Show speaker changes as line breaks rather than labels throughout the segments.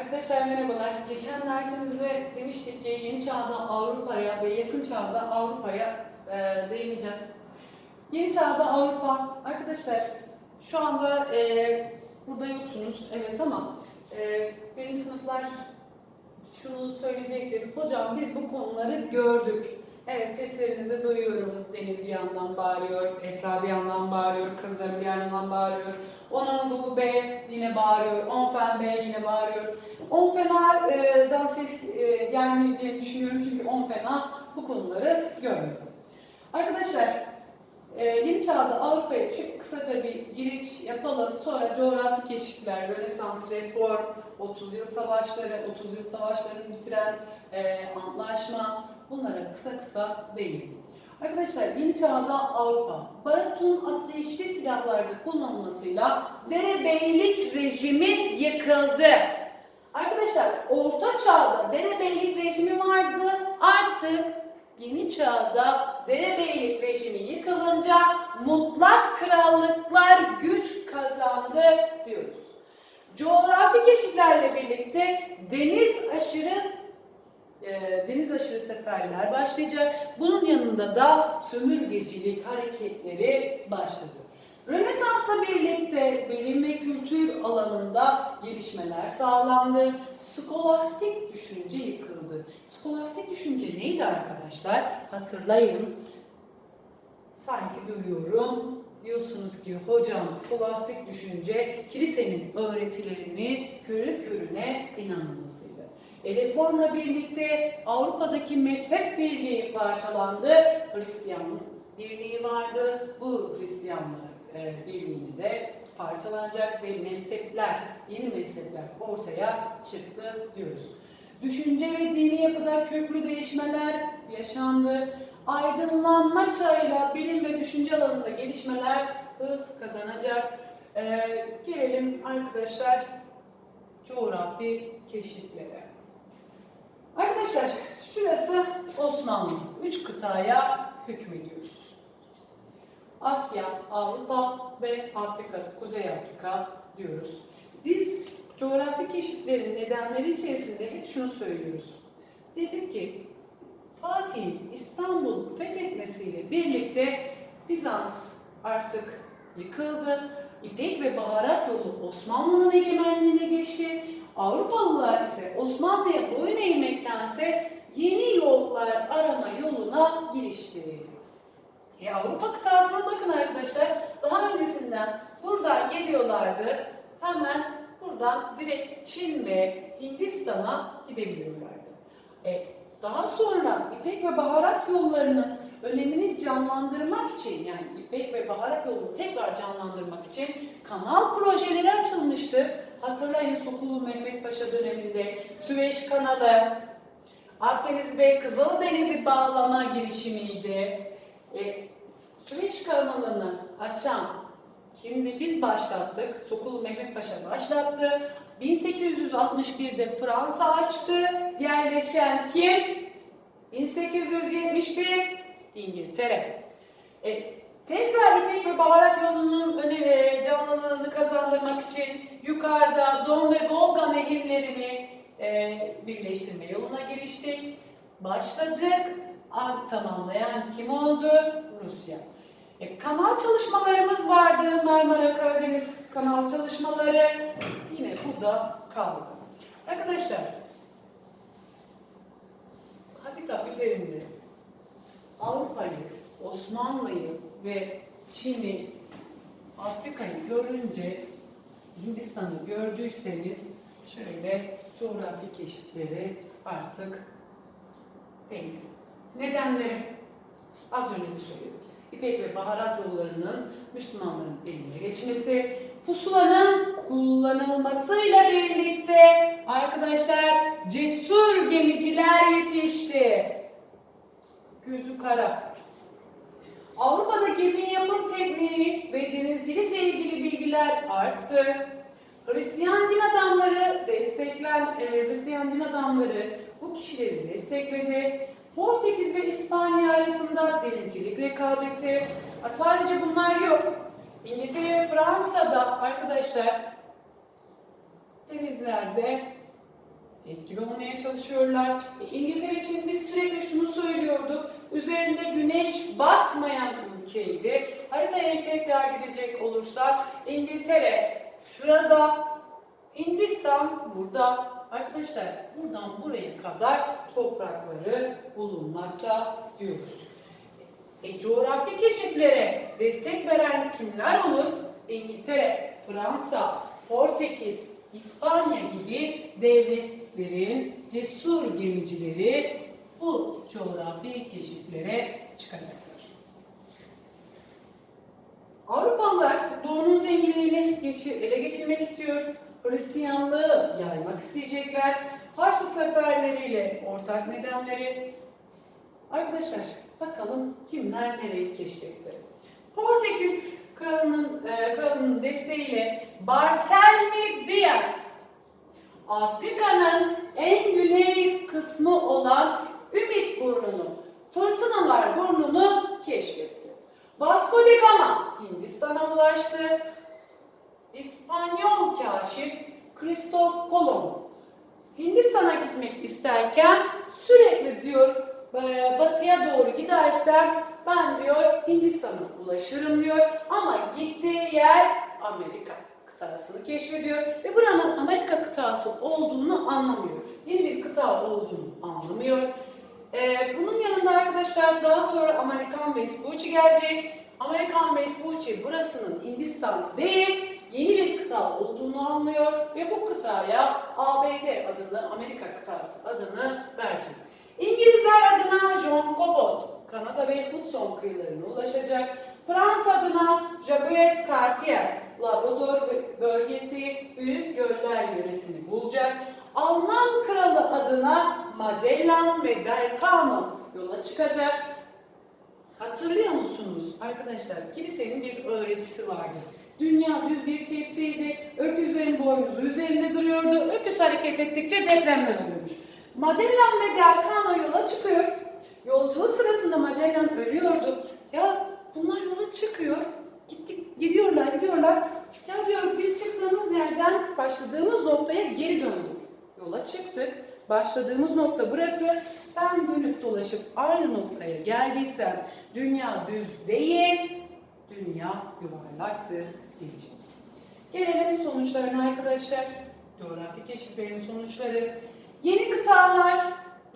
Arkadaşlar merhabalar. Geçen dersimizde demiştik ki yeni çağda Avrupa'ya ve yakın çağda Avrupa'ya e, değineceğiz. Yeni çağda Avrupa, arkadaşlar şu anda e, burada yoksunuz evet ama e, benim sınıflar şunu söyleyecekleri, hocam biz bu konuları gördük. Evet seslerinizi duyuyorum. Deniz bir yandan bağırıyor, Efra bir yandan bağırıyor, kızlar bir yandan bağırıyor. On Anadolu B yine bağırıyor, Onfen B yine bağırıyor. On Fena'dan ses e, gelmeyeceğini düşünüyorum çünkü On Fena bu konuları görmüyor. Arkadaşlar e, yeni çağda Avrupa'ya çok kısaca bir giriş yapalım. Sonra coğrafi keşifler, Rönesans, Reform, 30 yıl savaşları, 30 yıl savaşlarını bitiren e, antlaşma bunlara kısa kısa değinelim. Arkadaşlar yeni çağda Avrupa, barutun ateşli silahlarda kullanılmasıyla derebeylik rejimi yıkıldı. Arkadaşlar orta çağda derebeylik rejimi vardı. Artık yeni çağda derebeylik rejimi yıkılınca mutlak krallıklar güç kazandı diyoruz. Coğrafi keşiflerle birlikte deniz aşırı e, deniz aşırı seferler başlayacak. Bunun yanında da sömürgecilik hareketleri başladı. Rönesans'la birlikte bilim ve kültür alanında gelişmeler sağlandı. Skolastik düşünce yıkıldı. Skolastik düşünce neydi arkadaşlar? Hatırlayın. Sanki duyuyorum. Diyorsunuz ki hocam skolastik düşünce kilisenin öğretilerini körü körüne inanılmasıydı. E, reformla birlikte Avrupa'daki mezhep birliği parçalandı. Hristiyan birliği vardı. Bu Hristiyanlar e, birliğini de parçalanacak ve mezhepler, yeni mezhepler ortaya çıktı diyoruz. Düşünce ve dini yapıda köklü değişmeler yaşandı. Aydınlanma çağıyla bilim ve düşünce alanında gelişmeler hız kazanacak. Ee, gelelim arkadaşlar coğrafi keşiflere. Arkadaşlar şurası Osmanlı. Üç kıtaya hükmediyoruz. Asya, Avrupa ve Afrika, Kuzey Afrika diyoruz. Biz coğrafi keşiflerin nedenleri içerisinde hep şunu söylüyoruz. Dedik ki Fatih'in İstanbul'u fethetmesiyle birlikte Bizans artık yıkıldı. İpek ve baharat yolu Osmanlı'nın egemenliğine geçti. Avrupalılar ise Osmanlı'ya boyun eğmektense yeni yollar arama yoluna girişti. E Avrupa kıtasına bakın arkadaşlar. Daha öncesinden buradan geliyorlardı. Hemen buradan direkt Çin ve Hindistan'a gidebiliyorlardı. E, daha sonra İpek ve baharat yollarının önemini canlandırmak için yani İpek ve baharat yolunu tekrar canlandırmak için kanal projeleri açılmıştı. Hatırlayın Sokulu Mehmet Paşa döneminde Süveyş kanalı, Akdeniz ve Kızıldeniz'i bağlama girişimiydi. E, Süveyş kanalını açan Şimdi biz başlattık. Sokulu Mehmet Paşa başlattı. 1861'de Fransa açtı. Yerleşen kim? 1871 İngiltere. E, tekrar İpek ve Baharat yolunun öne canlılığını kazandırmak için yukarıda Don ve Volga nehirlerini e, birleştirme yoluna giriştik. Başladık. Aa, tamamlayan kim oldu? Rusya. E, kanal çalışmalarımız vardı. Marmara Karadeniz kanal çalışmaları. Yine bu da kaldı. Arkadaşlar harita üzerinde Avrupa'yı, Osmanlı'yı ve Çin'i, Afrika'yı görünce Hindistan'ı gördüyseniz şöyle coğrafi keşifleri artık değil. Nedenleri az önce de söyledik. İpek ve baharat yollarının Müslümanların eline geçmesi, pusulanın kullanılmasıyla birlikte arkadaşlar cesur gemiciler yetişti. Gözü kara. Avrupa'da gemi yapım tekniği ve denizcilikle ilgili bilgiler arttı. Hristiyan din adamları desteklen, e, Hristiyan din adamları bu kişileri destekledi. Portekiz ve İspanya arasında denizcilik rekabeti. Ha, Sadece bunlar yok. İngiltere Fransa'da arkadaşlar denizlerde etkili olmaya çalışıyorlar. E, İngiltere için biz sürekli şunu söylüyorduk. Üzerinde güneş batmayan ülkeydi. Haritaya tekrar gidecek olursak İngiltere şurada, Hindistan burada. Arkadaşlar buradan buraya kadar toprakları bulunmakta diyoruz. E, coğrafi keşiflere destek veren kimler olur? İngiltere, Fransa, Portekiz, İspanya gibi devletlerin cesur gemicileri bu coğrafi keşiflere çıkacaklar. Avrupalılar doğunun zenginliğini geçir, ele geçirmek istiyor. Hristiyanlığı yaymak isteyecekler. Haçlı seferleriyle ortak nedenleri. Arkadaşlar bakalım kimler nereyi keşfetti. Portekiz kralının, e, kralının desteğiyle Barthélemy Diaz Afrika'nın en güney kısmı olan Ümit Burnu'nu, Fırtınalar Burnu'nu keşfetti. Vasco da Gama Hindistan'a ulaştı. İspanyol kaşif Christoph Kolomb Hindistan'a gitmek isterken sürekli diyor "Ee, batıya doğru gidersem ben diyor Hindistan'a ulaşırım diyor ama gittiği yer Amerika kıtasını keşfediyor ve buranın Amerika kıtası olduğunu anlamıyor. Yeni bir kıta olduğunu anlamıyor. Ee, bunun yanında arkadaşlar daha sonra Amerikan Vespucci gelecek. Amerikan Vespucci burasının Hindistan değil yeni bir kıta olduğunu anlıyor ve bu kıtaya ABD adını, Amerika kıtası adını verecek. İngilizler adına John Cabot, Kanada ve Hudson kıyılarına ulaşacak. Fransa adına Jacques Cartier, Labrador bölgesi Büyük Göller yöresini bulacak. Alman kralı adına Magellan ve Delcano yola çıkacak. Hatırlıyor musunuz arkadaşlar? Kilisenin bir öğretisi vardı. Dünya düz bir tepsiydi. Öküzlerin boynuzu üzerinde duruyordu. Öküz hareket ettikçe depremler oluyormuş. Magellan ve Delcano yola çıkıyor. Yolculuk sırasında Magellan ölüyordu. Ya bunlar yola çıkıyor. Gittik, gidiyorlar, gidiyorlar. Ya diyor biz çıktığımız yerden başladığımız noktaya geri döndük. Yola çıktık. Başladığımız nokta burası. Ben dönüp dolaşıp aynı noktaya geldiysem dünya düz değil, dünya yuvarlaktır diyecek. Gelelim sonuçlarına arkadaşlar. Coğrafi keşiflerin sonuçları. Yeni kıtalar,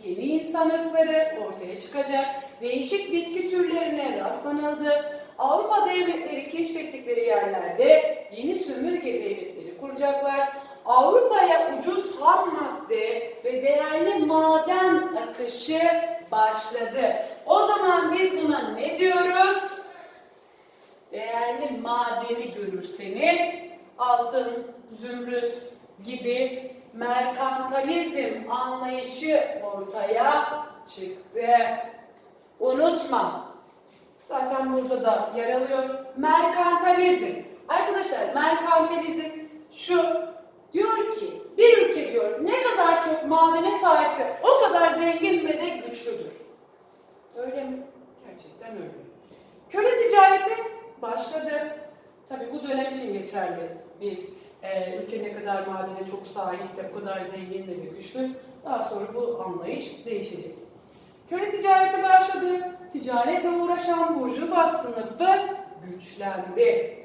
yeni insan ırkları ortaya çıkacak. Değişik bitki türlerine rastlanıldı. Avrupa devletleri keşfettikleri yerlerde yeni sömürge devletleri kuracaklar. Avrupa'ya ucuz ham madde ve değerli maden akışı başladı. O zaman biz buna ne diyoruz? Değerli madeni görürseniz altın, zümrüt gibi merkantalizm anlayışı ortaya çıktı. Unutma. Zaten burada da yer alıyor. Merkantalizm. Arkadaşlar merkantalizm şu diyor ki bir ülke diyor ne kadar çok madene sahipse o kadar zengin ve de güçlüdür. Öyle mi? Gerçekten öyle. Köle ticareti başladı. Tabi bu dönem için geçerli bir e, ülke ne kadar madene çok sahipse o kadar zengin ve de güçlü. Daha sonra bu anlayış değişecek. Köle ticareti başladı. Ticaretle uğraşan burjuva sınıfı güçlendi.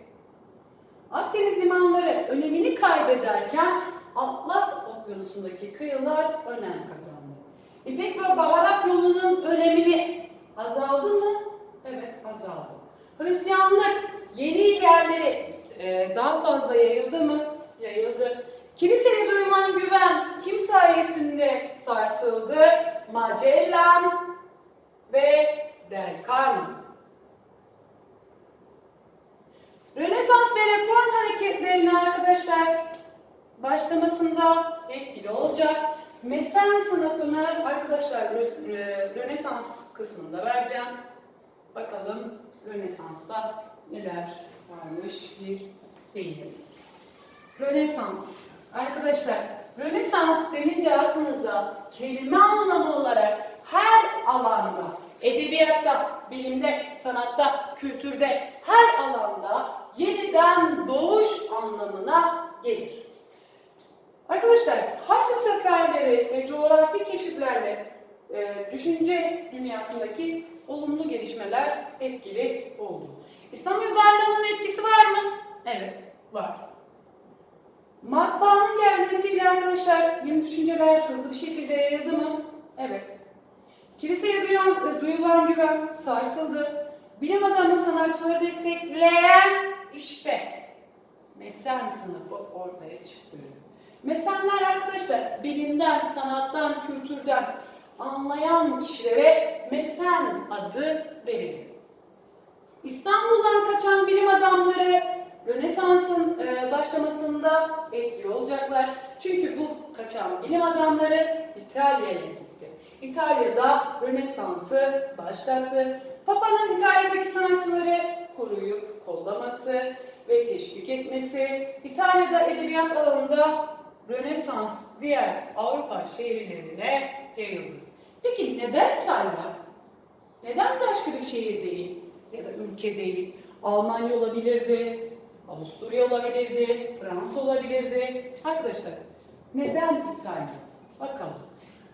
Akdeniz limanları önemini kaybederken Atlas Okyanusu'ndaki kıyılar önem kazandı. İpek ve baharat yolunun önemini azaldı mı? Evet azaldı. Hristiyanlık yeni yerlere daha fazla yayıldı mı? Yayıldı. Kiliseye duyulan güven kim sayesinde sarsıldı? Magellan ve Delcano. Rönesans ve reform hareketlerine arkadaşlar başlamasında etkili olacak. Mesen sınıfını arkadaşlar e, Rönesans kısmında vereceğim. Bakalım Rönesans'ta neler varmış bir değil. Rönesans. Arkadaşlar Rönesans denince aklınıza kelime anlamı olarak her alanda, edebiyatta, bilimde, sanatta, kültürde, her alanda yeniden doğuş anlamına gelir. Arkadaşlar Haçlı seferleri ve coğrafi keşiflerle e, düşünce dünyasındaki olumlu gelişmeler etkili oldu. İslam uygarlığının etkisi var mı? Evet, var. Matbaanın gelmesiyle arkadaşlar yeni düşünceler hızlı bir şekilde yayıldı mı? Evet. Kiliseye duyan, e, duyulan güven sarsıldı. Bilim adamı sanatçıları destekleyen işte mesen sınıfı ortaya çıktı. Mesenler arkadaşlar bilimden, sanattan, kültürden anlayan kişilere mesen adı verildi. İstanbul'dan kaçan bilim adamları Rönesans'ın e, başlamasında etkili olacaklar. Çünkü bu kaçan bilim adamları İtalya'ya gitti. İtalya'da Rönesans'ı başlattı. Papa'nın İtalya'daki sanatçıları koruyup kollaması ve teşvik etmesi, İtalya'da edebiyat alanında Rönesans diğer Avrupa şehirlerine yayıldı. Peki neden İtalya? Neden başka bir şehir değil ya da ülke değil? Almanya olabilirdi, Avusturya olabilirdi, Fransa olabilirdi. Arkadaşlar neden İtalya? Bakalım.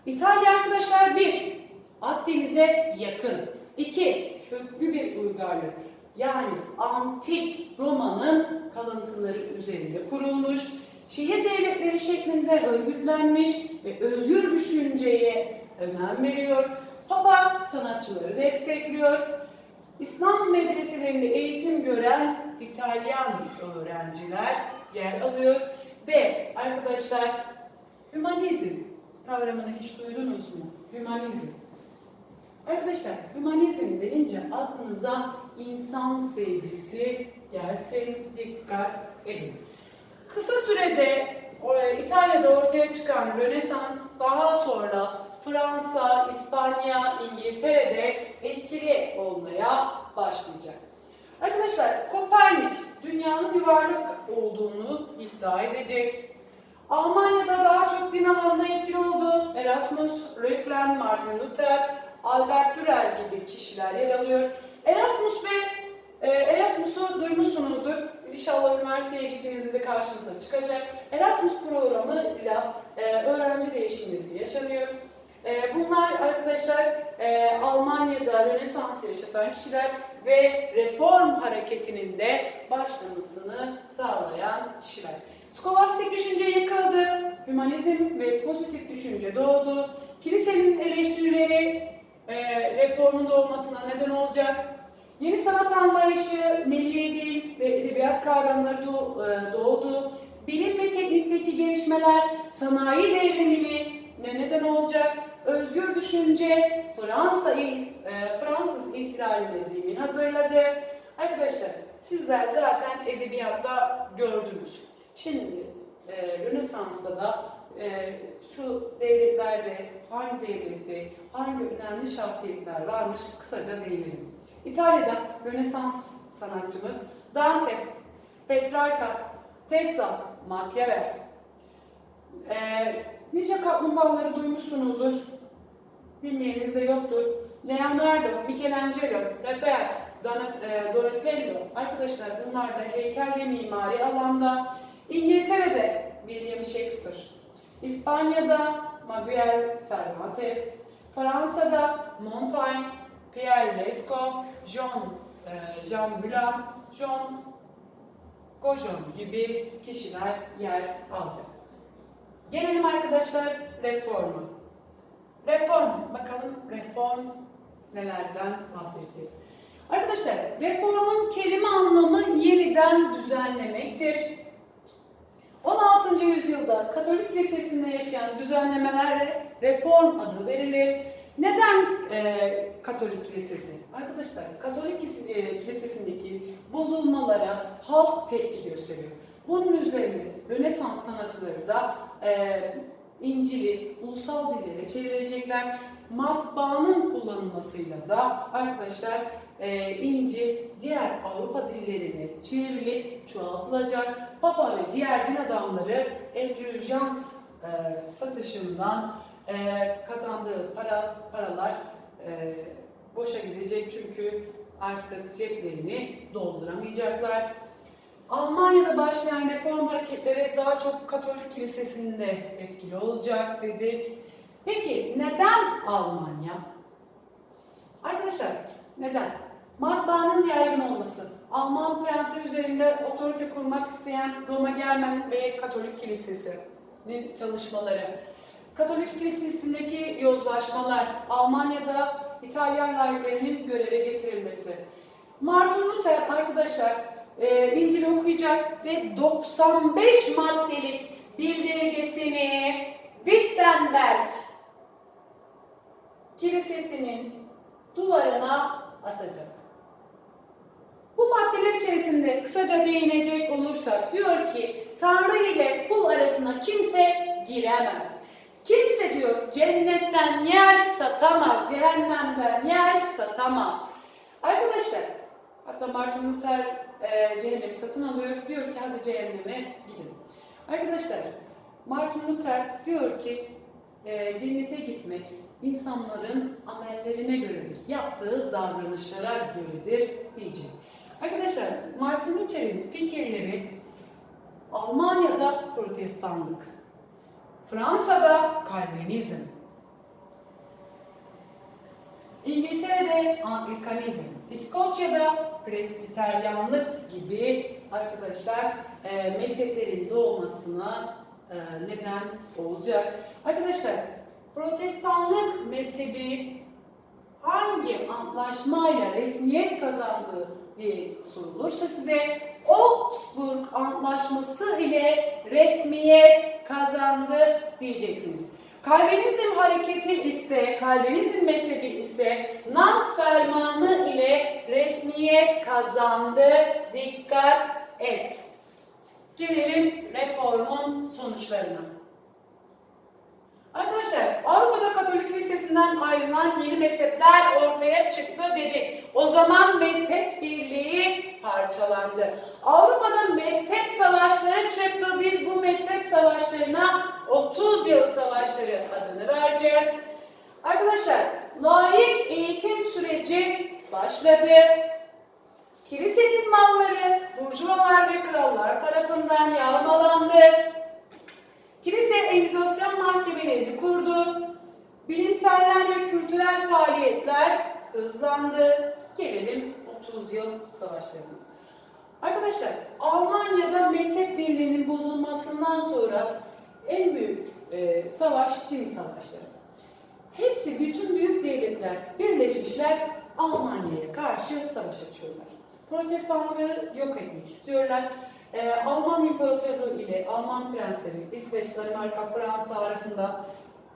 İtalya arkadaşlar bir, Akdeniz'e yakın. İki, köklü bir uygarlık. Yani antik Roma'nın kalıntıları üzerinde kurulmuş, şehir devletleri şeklinde örgütlenmiş ve özgür düşünceye önem veriyor. Papa sanatçıları destekliyor. İslam medreselerinde eğitim gören İtalyan öğrenciler yer alıyor ve arkadaşlar hümanizm kavramını hiç duydunuz mu? Hümanizm. Arkadaşlar hümanizm denince aklınıza insan sevgisi gelsin dikkat edin. Kısa sürede e, İtalya'da ortaya çıkan Rönesans daha sonra Fransa, İspanya, İngiltere'de etkili olmaya başlayacak. Arkadaşlar Kopernik dünyanın yuvarlak olduğunu iddia edecek. Almanya'da daha çok din alanında etkili oldu. Erasmus, Reuchlin, Martin Luther, Albert Dürer gibi kişiler yer alıyor. Erasmus ve e, Erasmus'u duymuşsunuzdur. İnşallah üniversiteye gittiğinizde de karşınıza çıkacak. Erasmus programıyla e, öğrenci değişimleri yaşanıyor. E, bunlar arkadaşlar e, Almanya'da Rönesans'ı yaşatan kişiler ve reform hareketinin de başlamasını sağlayan kişiler. Skolastik düşünce yıkıldı, hümanizm ve pozitif düşünce doğdu. Kilisenin eleştirileri reformun doğmasına neden olacak. Yeni sanat anlayışı, milli dil ve edebiyat kavramları e, doğdu. Bilim ve teknikteki gelişmeler sanayi devrimine neden olacak. Özgür düşünce Fransa e, Fransız ihtilaline zemin hazırladı. Arkadaşlar sizler zaten edebiyatta gördünüz. Şimdi e, Rönesans'ta da e, şu devletlerde hangi devlette hangi önemli şahsiyetler varmış kısaca değinelim. İtalya'da Rönesans sanatçımız Dante, Petrarca, Tessa, Machiavelli. Ee, nice kaplumbağaları duymuşsunuzdur. Bilmeyeniniz de yoktur. Leonardo, Michelangelo, Rafael, e, Donatello. Arkadaşlar bunlar da heykel ve mimari alanda. İngiltere'de William Shakespeare. İspanya'da Miguel Cervantes. Fransa'da Montaigne, Pierre Lescot, Jean, e, Jean Blanc, Jean Goujon gibi kişiler yer alacak. Gelelim arkadaşlar reformu. Reform, bakalım reform nelerden bahsedeceğiz. Arkadaşlar reformun kelime anlamı yeniden düzenlemektir. 16. yüzyılda Katolik Lisesi'nde yaşayan düzenlemelere reform adı verilir. Neden e, Katolik Lisesi? Arkadaşlar Katolik e, Lisesi'ndeki bozulmalara halk tepki gösteriyor. Bunun üzerine Rönesans sanatçıları da e, İncil'i ulusal dillere çevirecekler. Matbaanın kullanılmasıyla da arkadaşlar e, İncil diğer Avrupa dillerine çevrilip çoğaltılacak. Papa ve diğer din adamları endüljans e, satışından e, kazandığı para paralar e, boşa gidecek çünkü artık ceplerini dolduramayacaklar. Almanya'da başlayan reform hareketleri daha çok Katolik kilisesinde etkili olacak dedik. Peki neden Almanya? Arkadaşlar neden? Matbaanın yaygın olması, Alman prensi üzerinde otorite kurmak isteyen Roma Germen ve Katolik Kilisesi'nin çalışmaları, Katolik Kilisesi'ndeki yozlaşmalar, Almanya'da İtalyan rahiplerinin göreve getirilmesi. Martin Luther arkadaşlar e, İncil okuyacak ve 95 maddelik bildirgesini Wittenberg Kilisesi'nin duvarına asacak. Bu maddeler içerisinde kısaca değinecek olursak diyor ki Tanrı ile kul arasına kimse giremez. Kimse diyor cennetten yer satamaz, cehennemden yer satamaz. Arkadaşlar hatta Martin Luther e, cehennemi satın alıyor. Diyor ki hadi cehenneme gidin. Arkadaşlar Martin Luther diyor ki e, cennete gitmek insanların amellerine göredir. Yaptığı davranışlara göredir diyecek. Arkadaşlar Martin Luther'in fikirleri Almanya'da protestanlık, Fransa'da Kalvinizm, İngiltere'de Anglikanizm, İskoçya'da Presbiteryanlık gibi arkadaşlar e, mezheplerin doğmasına e, neden olacak. Arkadaşlar Protestanlık mezhebi hangi antlaşmayla resmiyet kazandığı diye sorulursa size Augsburg Antlaşması ile resmiyet kazandı diyeceksiniz. Kalvinizm hareketi ise, Kalvinizm mezhebi ise Nant Fermanı ile resmiyet kazandı. Dikkat et. Gelelim reformun sonuçlarına. Arkadaşlar Avrupa'da Katolik Lisesi'nden ayrılan yeni mezhepler ortaya çıktı dedi. O zaman mezhep birliği parçalandı. Avrupa'da mezhep savaşları çıktı. Biz bu mezhep savaşlarına 30 yıl savaşları adını vereceğiz. Arkadaşlar layık eğitim süreci başladı. Kilisenin malları burjuvalar ve krallar tarafından yağmalandı. Kilise egzozyon mahkemelerini kurdu. Bilimseller ve kültürel faaliyetler hızlandı. Gelelim 30 yıl savaşlarına. Arkadaşlar Almanya'da mezhep birliğinin bozulmasından sonra en büyük e, savaş din savaşları. Hepsi bütün büyük devletler birleşmişler Almanya'ya karşı savaş açıyorlar. Protestanlığı yok etmek istiyorlar. Ee, Alman İmparatorluğu ile Alman prensleri, İsveç, Danimarka, Fransa arasında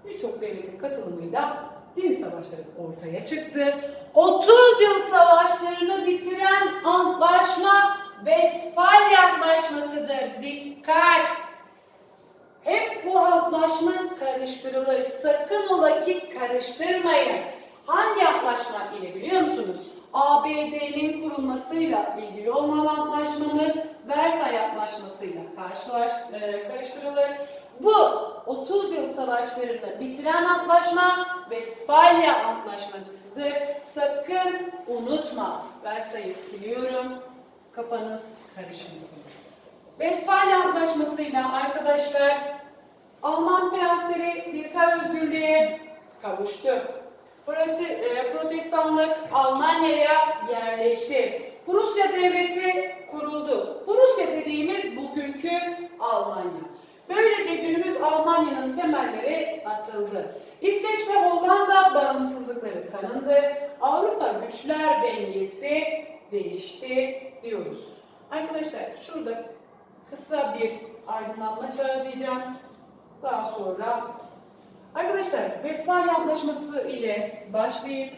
birçok devletin katılımıyla din savaşları ortaya çıktı. 30 yıl savaşlarını bitiren antlaşma Westfalia Antlaşması'dır. Dikkat! Hep bu antlaşma karıştırılır. Sakın ola ki karıştırmayın. Hangi antlaşma ile biliyor musunuz? ABD'nin kurulmasıyla ilgili olan antlaşmamız Versay Antlaşması'yla karşılaş, e, karıştırılır. Bu 30 yıl savaşlarını bitiren antlaşma Westfalia Antlaşması'dır. Sakın unutma. Versay'ı siliyorum. Kafanız karışmasın. Westfalia Antlaşması'yla arkadaşlar Alman prensleri dinsel özgürlüğe kavuştu. E, Protestanlık Almanya'ya yerleşti. Prusya devleti kuruldu. Prusya dediğimiz bugünkü Almanya. Böylece günümüz Almanya'nın temelleri atıldı. İsveç ve Hollanda bağımsızlıkları tanındı. Avrupa güçler dengesi değişti diyoruz. Arkadaşlar şurada kısa bir aydınlanma çağı diyeceğim. Daha sonra Arkadaşlar Westfalia Antlaşması ile başlayıp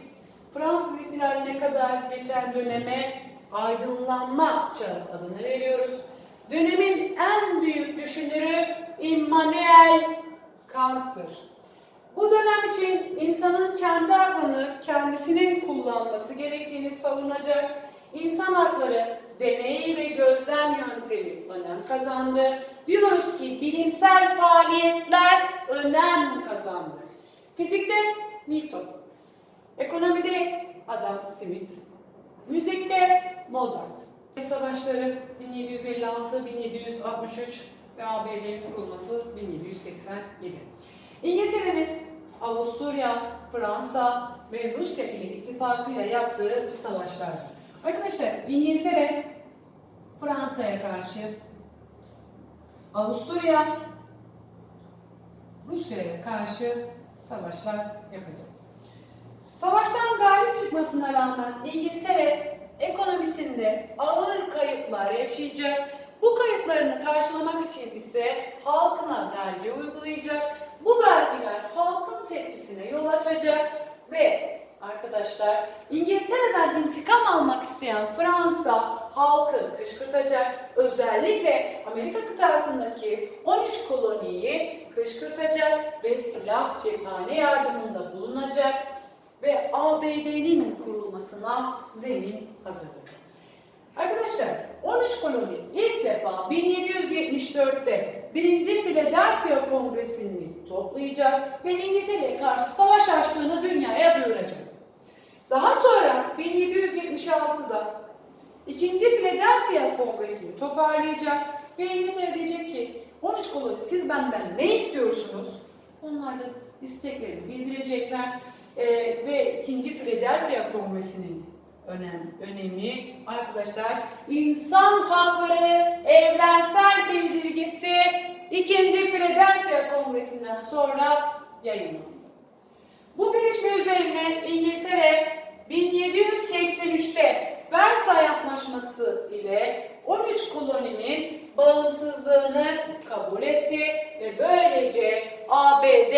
Fransız ihtilaline kadar geçen döneme aydınlanma çağı adını veriyoruz. Dönemin en büyük düşünürü Immanuel Kant'tır. Bu dönem için insanın kendi aklını kendisinin kullanması gerektiğini savunacak insan hakları deney ve gözlem yöntemi önem kazandı. Diyoruz ki bilimsel faaliyetler önem kazandı. Fizikte Newton, ekonomide Adam Smith, müzikte Mozart. Savaşları 1756-1763 ve ABD'nin kurulması 1787. İngiltere'nin Avusturya, Fransa ve Rusya ile ittifakıyla yaptığı savaşlardır. Arkadaşlar İngiltere Fransa'ya karşı Avusturya Rusya'ya karşı savaşlar yapacak. Savaştan galip çıkmasına rağmen İngiltere ekonomisinde ağır kayıplar yaşayacak. Bu kayıplarını karşılamak için ise halkına vergi uygulayacak. Bu vergiler halkın tepkisine yol açacak ve arkadaşlar İngiltere'den intikam almak isteyen Fransa halkı kışkırtacak. Özellikle Amerika kıtasındaki 13 koloniyi kışkırtacak ve silah cephane yardımında bulunacak ve ABD'nin kurulmasına zemin hazırladı. Arkadaşlar 13 koloni ilk defa 1774'te 1. Philadelphia Kongresi'ni toplayacak ve İngiltere'ye karşı savaş açtığını dünyaya duyuracak. Daha sonra 1776'da 2. Philadelphia Kongresi'ni toparlayacak ve İngiltere diyecek ki 13 koloni siz benden ne istiyorsunuz? Onlar da isteklerini bildirecekler Ee, ve 2. Philadelphia Kongresi'nin önem, önemi arkadaşlar insan hakları evrensel bildirgesi 2. Philadelphia Kongresi'nden sonra yayınlandı. Bu gelişme üzerine İngiltere 1783'te Versay Antlaşması ile 13 koloninin bağımsızlığını kabul etti ve böylece ABD